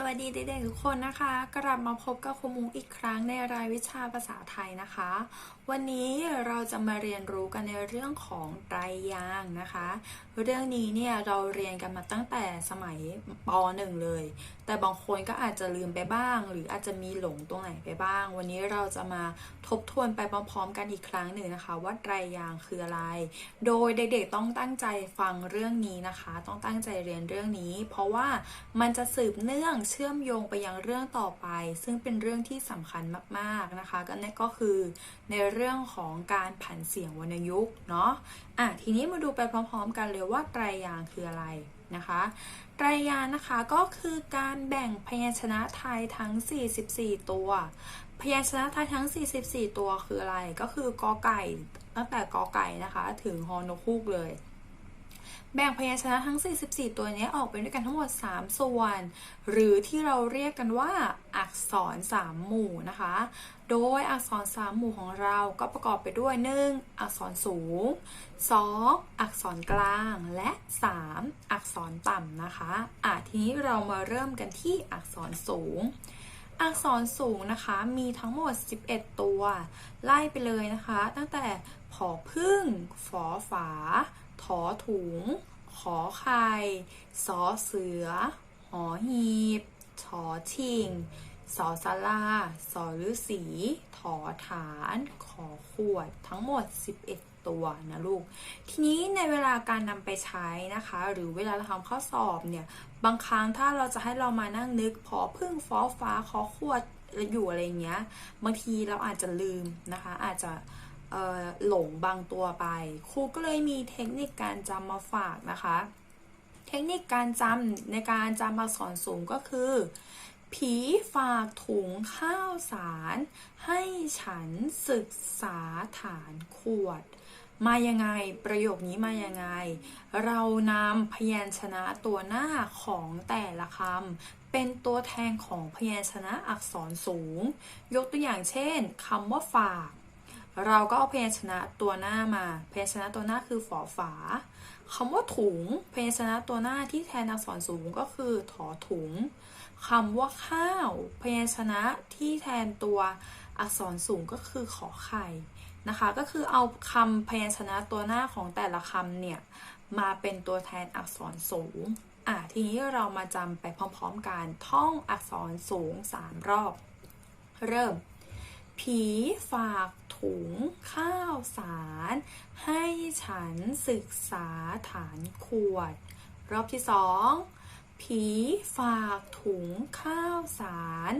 สวัสดีเด็กๆทุกคนนะคะ กลับมาพบกับครูมุกอีกครั้งในรายวิชาภาษาไทยนะคะ วันนี้เราจะมาเรียนรู้กันในเรื่องของไตรยางค์นะคะ เรื่องนี้เนี่ยเราเรียนกันมาตั้งแต่สมัยป .1 เลย แต่บางคนก็อาจจะลืมไปบ้าง หรืออาจจะมีหลงตรงไหนไปบ้าง วันนี้เราจะมาทบทวนไปพร้อมๆ กันอีกครั้งหนึ่งนะคะ ว่าไตรยางค์คืออะไร โดยเด็กๆต้องตั้งใจฟังเรื่องนี้นะคะ ต้องตั้งใจเรียนเรื่องนี้ เพราะว่ามันจะสืบเนื่องเชื่อมโยงไปยังเรื่องต่อไป ซึ่งเป็นเรื่องที่สำคัญมากๆนะคะ ก็นั่นก็คือในเรื่องของการผันเสียงวรรณยุกต์เนาะอะทีนี้มาดูไปพร้อม ๆ กันเลยว่าไตรยางคืออะไรนะคะไตรยางค์นะคะก็คือการแบ่งพยัญชนะไทยทั้ง 44 ตัว พยัญชนะไทยทั้ง 44 ตัวคืออะไร ก็คือกอไก่ตั้งแต่กอไก่นะคะ ถึงฮอนกฮูกเลย แบ่งพยัญชนะทั้ง 44 ตัวนี้ออกเป็นด้วยกันทั้งหมด 3 ส่วน หรือที่เราเรียกกันว่าอักษร 3 หมู่นะคะ โดยอักษร 3 หมู่ของเราก็ประกอบไปด้วย 1. อักษรสูง 2. อักษรกลางและ 3. อักษรต่ำนะคะอะทีนี้เรามาเริ่มกันที่อักษรสูงอักษรสูงนะคะมีทั้งหมด 11 ตัว ไล่ไปเลยนะคะ ตั้งแต่ผอพึ่งฝอฝา ถอถุง ขอไข่สอเสือ หอหีบชอชิงสอสาราสอฤษีถอฐาน ขอขวด ทั้งหมด 11 ตัวนะลูก ทีนี้ในเวลาการนำไปใช้นะคะ หรือเวลาเราทำข้อสอบเนี่ย บางครั้งถ้าเราจะให้เรามานั่งนึก พอพึ่งฟอฟ้าขอขวดอยู่อะไรเงี้ย บางทีเราอาจจะลืมนะคะ อาจจะ หลงบางตัวไป ครูก็เลยมีเทคนิคการจำมาฝากนะคะ เทคนิคการจำในการจำอักษรสูงก็คือ ผีฝากถุงข้าวสาร ให้ฉันศึกษาฐานขวด มายังไงประโยคนี้มายังไง เรานำพยัญชนะตัวหน้าของแต่ละคำเป็นตัวแทนของพยัญชนะอักษรสูง ยกตัวอย่างเช่นคำว่าฝาก เราก็เอาพยัญชนะตัวหน้ามา พยัญชนะตัวหน้าคือฝอฝาคำว่าถุง พยัญชนะตัวหน้าที่แทนอักษรสูงก็คือถอถุงคำว่าข้าว พยัญชนะที่แทนตัวอักษรสูงก็คือขอไข่นะคะ ก็คือเอาคำพยัญชนะตัวหน้าของแต่ละคำเนี่ยมาเป็นตัวแทนอักษรสูง อะทีนี้เรามาจำไปพร้อมๆกันท่องอักษรสูง 3 รอบ เริ่ม ผีฝากถุงข้าวสาร ให้ฉันศึกษาฐานขวด รอบที่สองผีฝากถุงข้าวสาร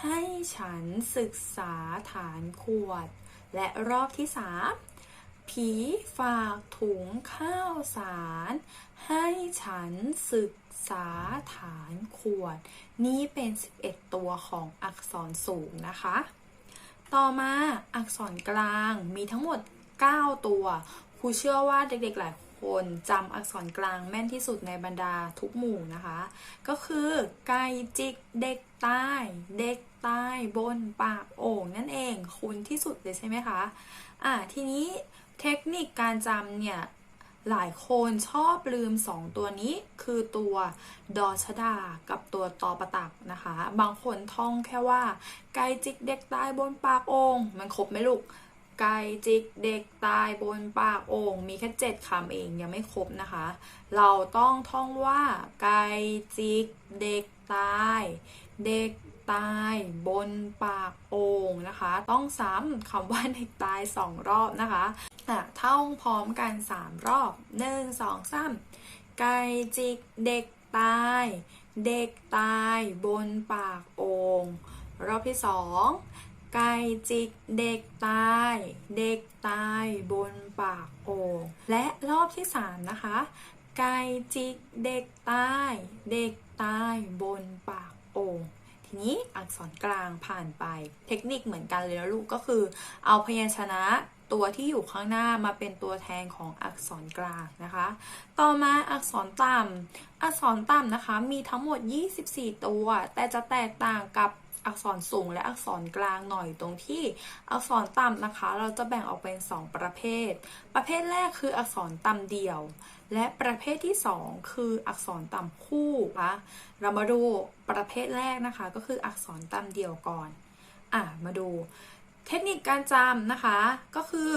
ให้ฉันศึกษาฐานขวด และรอบที่สามผีฝากถุงข้าวสาร ให้ฉันศึกษาฐานขวด นี่เป็น 11 ตัวของอักษรสูงนะคะ ต่อมาอักษรกลางมีทั้งหมด 9 ตัว ครูเชื่อว่าเด็กๆ หลายคนจำอักษรกลางแม่นที่สุดในบรรดาทุกหมู่นะคะ ก็คือไก่จิกเด็กใต้เด็กใต้บนปากโอ่งนั่นเองคุ้นที่สุดเลยใช่ไหมคะอะทีนี้เทคนิคการจำเนี่ย หลายคนชอบลืม 2 ตัวนี้คือตัวดอชดา กับตัวตอประตักนะคะ บางคนท่องแค่ว่า ไก่จิกเด็กตายบนปากโองมันครบไหมลูกไก่จิกเด็กตายบนปากโอ่งมีแค่เจ็ดคำเองยังไม่ครบนะคะ เราต้องท่องว่า ไก่จิกเด็กตาย เด็กตายบนปากโอ่งนะคะ ต้องซ้ำคำว่าเด็กตายสองรอบนะคะ ท่องพร้อมกันสามรอบหนึ่งสองสามไก่จิกเด็กตาย เด็กตายบนปากโอ่งรอบที่สองไก่จิกเด็กตาย เด็กตายบนปากโอ่งและรอบที่สามนะคะ ไก่จิกเด็กตาย เด็กตายบนปากโอ่ง นี้อักษรกลางผ่านไป เทคนิคเหมือนกันเลยนะลูกก็คือ เอาพยัญชนะตัวที่อยู่ข้างหน้ามาเป็นตัวแทนของอักษรกลางนะคะ ต่อมาอักษรต่ำอักษรต่ำนะคะมีทั้งหมด 24 ตัว แต่จะแตกต่างกับ อักษรสูงและอักษรกลางหน่อยตรงที่อักษรต่ำนะคะ เราจะแบ่งออกเป็น 2 ประเภท ประเภทแรกคืออักษรต่ำเดี่ยว และประเภทที่ 2 คืออักษรต่ำคู่นะเรามาดูประเภทแรกนะคะ ก็คืออักษรต่ำเดี่ยวก่อนอะมาดู เทคนิคการจำนะคะก็คือ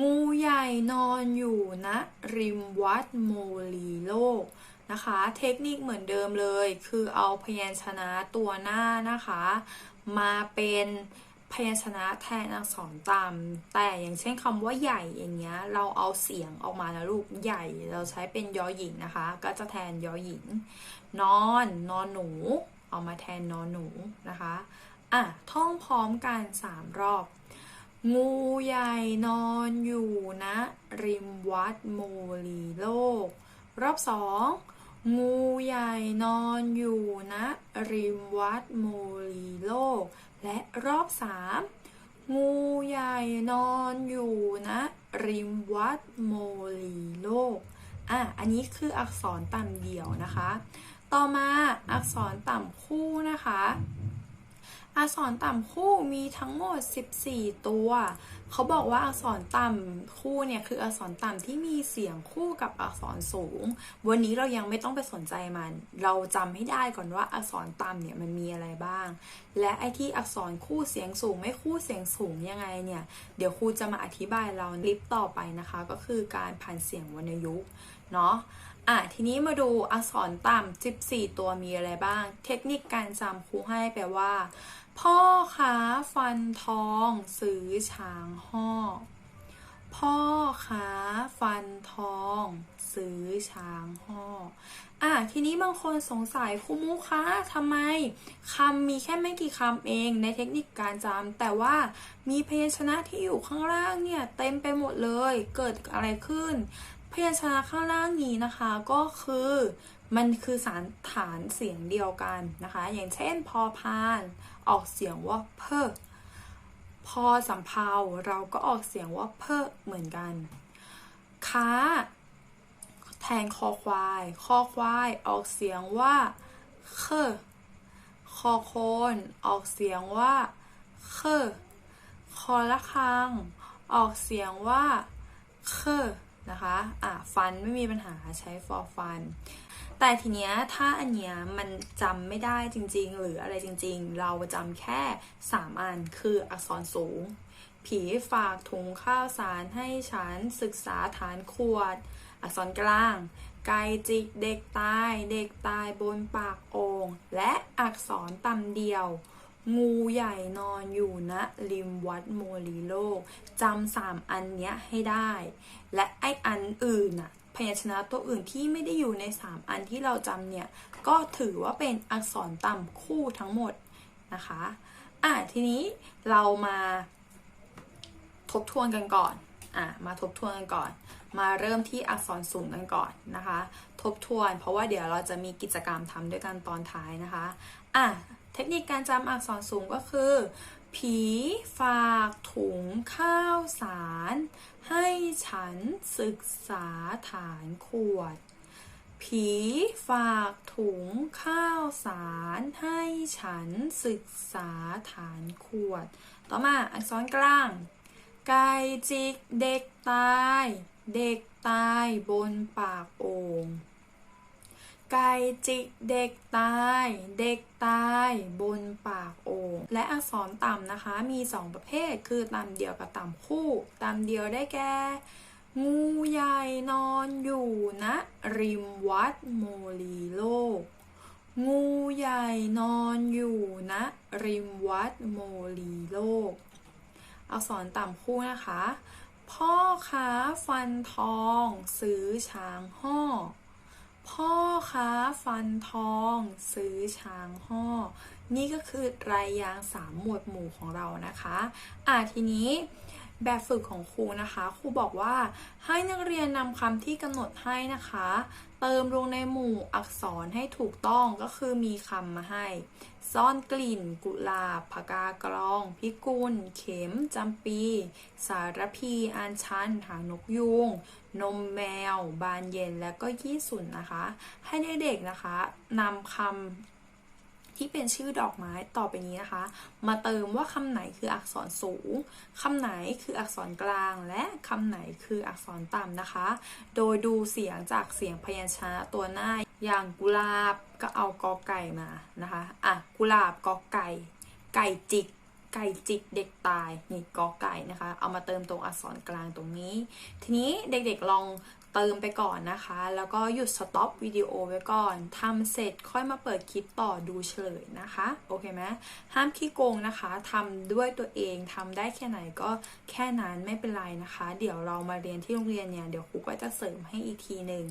งูใหญ่นอนอยู่นะริมวัดโมลีโลก นะคะ เทคนิคเหมือนเดิมเลย คือเอาพยัญชนะตัวหน้านะคะ มาเป็นพยัญชนะแทนอักษรต่ำแต่อย่างเช่นคำว่าใหญ่อย่างเงี้ย เราเอาเสียงออกมานะลูกใหญ่ เราใช้เป็นยอหญิงนะคะ ก็จะแทนยอหญิง นอน นอนหนู เอามาแทนนอนหนูนะคะอะท่องพร้อมกันสามรอบ งูใหญ่นอนอยู่นะ ริมวัดโมลีโลก รอบสอง งูใหญ่นอนอยู่ณนะริมวัดโมลีโลก และรอบสามงูใหญ่นอนอยู่ณนะริมวัดโมลีโลกอะอันนี้คืออักษรต่ำเดี่ยวนะคะ ต่อมาอักษรต่ำคู่นะคะ อักษรต่ำคู่มีทั้งหมด 14 ตัว เขาบอกว่าอักษรต่ำคู่เนี่ยคืออักษรต่ำที่มีเสียงคู่กับอักษรสูง วันนี้เรายังไม่ต้องไปสนใจมัน เราจำให้ได้ก่อนว่าอักษรต่ำเนี่ยมันมีอะไรบ้าง และไอ้ที่อักษรคู่เสียงสูงไม่คู่เสียงสูงยังไงเนี่ย เดี๋ยวครูจะมาอธิบายเราลิปต่อไปนะคะ ก็คือการผ่านเสียงวรรณยุกต์เนาะอะ ทีนี้มาดูอักษรต่ำ14 ตัวมีอะไรบ้าง เทคนิคการจำครูให้แปลว่า พ่อค้าฟันทองซื้อช้างห่อ พ่อค้าฟันทองซื้อช้างห่อ อะทีนี้บางคนสงสัยครูมุคะทำไมคำมีแค่ไม่กี่คำเองในเทคนิคการจำแต่ว่ามีพยัญชนะที่อยู่ข้างล่างเนี่ยเต็มไปหมดเลยเกิดอะไรขึ้น พยัญชนะข้างล่างนี้นะคะก็คือ มันคือสารฐานเสียงเดียวกันนะคะ อย่างเช่นพอพานออกเสียงว่าเพอพอสำเพาเราก็ออกเสียงว่าเพอเหมือนกัน ค้า แทนคอควาย คอควายออกเสียงว่าเคอคอโคนออกเสียงว่าเคอคอละคัง ออกเสียงว่าเค นะคะอะฟันไม่มีปัญหาใช้ for fun แต่ทีเนี้ยถ้าอันเนี้ยมันจำไม่ได้จริงๆ หรืออะไรจริงๆ เราจำแค่ 3 อันคืออักษรสูง ผีฝากถุงข้าวสารให้ฉันศึกษาฐานขวด อักษรกลาง ไก่จิกเด็กตาย เด็กตายบนปากโอ่งและอักษรต่ำเดียว งูใหญ่นอนอยู่ณนะริมวัดโมลีโลกจำสามอันเนี้ยให้ได้ และไออันอื่นน่ะพยัญชนะตัวอื่นที่ไม่ได้อยู่ใน 3 อันที่เราจำเนี่ย ก็ถือว่าเป็นอักษรต่ำคู่ทั้งหมดนะคะ อะทีนี้เรามาทบทวนกันก่อน อะมาทบทวนกันก่อน มาเริ่มที่อักษรสูงกันก่อนนะคะ ทบทวน เพราะว่าเดี๋ยวเราจะมีกิจกรรมทำด้วยกันตอนท้ายนะคะ อะ เทคนิคการจำอักษรสูงก็คือ ผีฝากถุงข้าวสาร ให้ฉันศึกษาฐานขวด ผีฝากถุงข้าวสาร ให้ฉันศึกษาฐานขวด ต่อมาอักษรกลาง ไก่จิกเด็กตาย เด็กตายบนปากโอ่ง ไก่จิกเด็กตาย เด็กตาย บนปากโอ่งและอักษรต่ำนะคะมี 2 ประเภท คือต่ำเดียวกับต่ำคู่ต่ำเดียวได้แก่งูใหญ่นอนอยู่ณนะริมวัดโมลีโลก งูใหญ่นอนอยู่ณนะริมวัดโมลีโลก อักษรต่ำคู่นะคะ พ่อค้าฟันทอง ซื้อช้างห่อ พ่อค้าฟันทองซื้อช้างห่อ นี่ก็คือรายยางสามหมวดหมู่ของเรานะคะ อ่าทีนี้ แบบฝึกของครูนะคะครูบอกว่าให้นักเรียนนำคำที่กำหนดให้นะคะ เติมลงในหมู่อักษรให้ถูกต้องก็คือมีคำมาให้ ซ่อนกลิ่น กุหลาบผกากรอง พิกุล เข็มจำปี สารพีอันชัน หางนกยูงนมแมว บานเย็นและก็ยี่สุนนะคะ ให้เด็กๆนะคะนำคำ ที่เป็นชื่อดอกไม้ต่อไปนี้นะคะ มาเติมว่าคำไหนคืออักษรสูงคำไหนคืออักษรกลาง และคำไหนคืออักษรต่ำนะคะ โดยดูเสียงจากเสียงพยัญชนะตัวหน้า อย่างกุหลาบก็เอากอไก่มานะคะอะกุหลาบกอไก่ ไก่จิกไก่จิกเด็กตายนี่กอไก่นะคะ เอามาเติมตรงอักษรกลางตรงนี้ ทีนี้เด็กๆลอง เติมไปก่อนนะคะ แล้วก็หยุดสต็อปวิดีโอไว้ก่อนทำเสร็จค่อยมาเปิดคลิปต่อดูเฉลยนะคะ โอเคไหมห้ามขี้โกงนะคะทำด้วยตัวเองทำได้แค่ไหนก็แค่นั้นไม่เป็นไรนะคะ เดี๋ยวเรามาเรียนที่โรงเรียนเนี่ย เดี๋ยวครูก็จะเสริมให้อีกทีหนึ่ง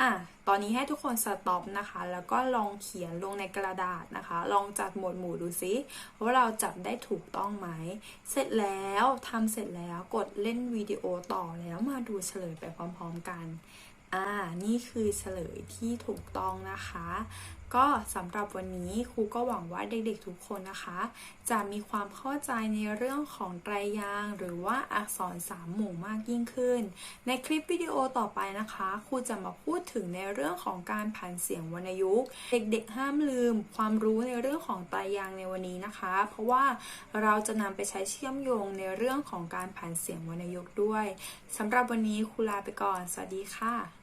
อะตอนนี้ให้ทุกคนสต็อปนะคะ แล้วก็ลองเขียนลงในกระดาษนะคะ ลองจัดหมวดหมู่ดูซิว่าเราจัดได้ถูกต้องไหม เสร็จแล้วทำเสร็จแล้วกดเล่นวิดีโอต่อแล้วมาดูเฉลยไปพร้อมๆกัน อ่า นี่คือเฉลยที่ถูกต้องนะคะ ก็สำหรับวันนี้ครูก็หวังว่าเด็กๆทุกคนนะคะ จะมีความเข้าใจในเรื่องของไตรยางหรือว่าอักษรสามหมู่มากยิ่งขึ้น ในคลิปวิดีโอต่อไปนะคะครูจะมาพูดถึงในเรื่องของการผันเสียงวรรณยุกต์เด็กๆห้ามลืม ความรู้ในเรื่องของไตรยางในวันนี้นะคะ เพราะว่าเราจะนำไปใช้เชื่อมโยงในเรื่องของการผันเสียงวรรณยุกต์ด้วยสำหรับวันนี้ครูลาไปก่อน สวัสดีค่ะ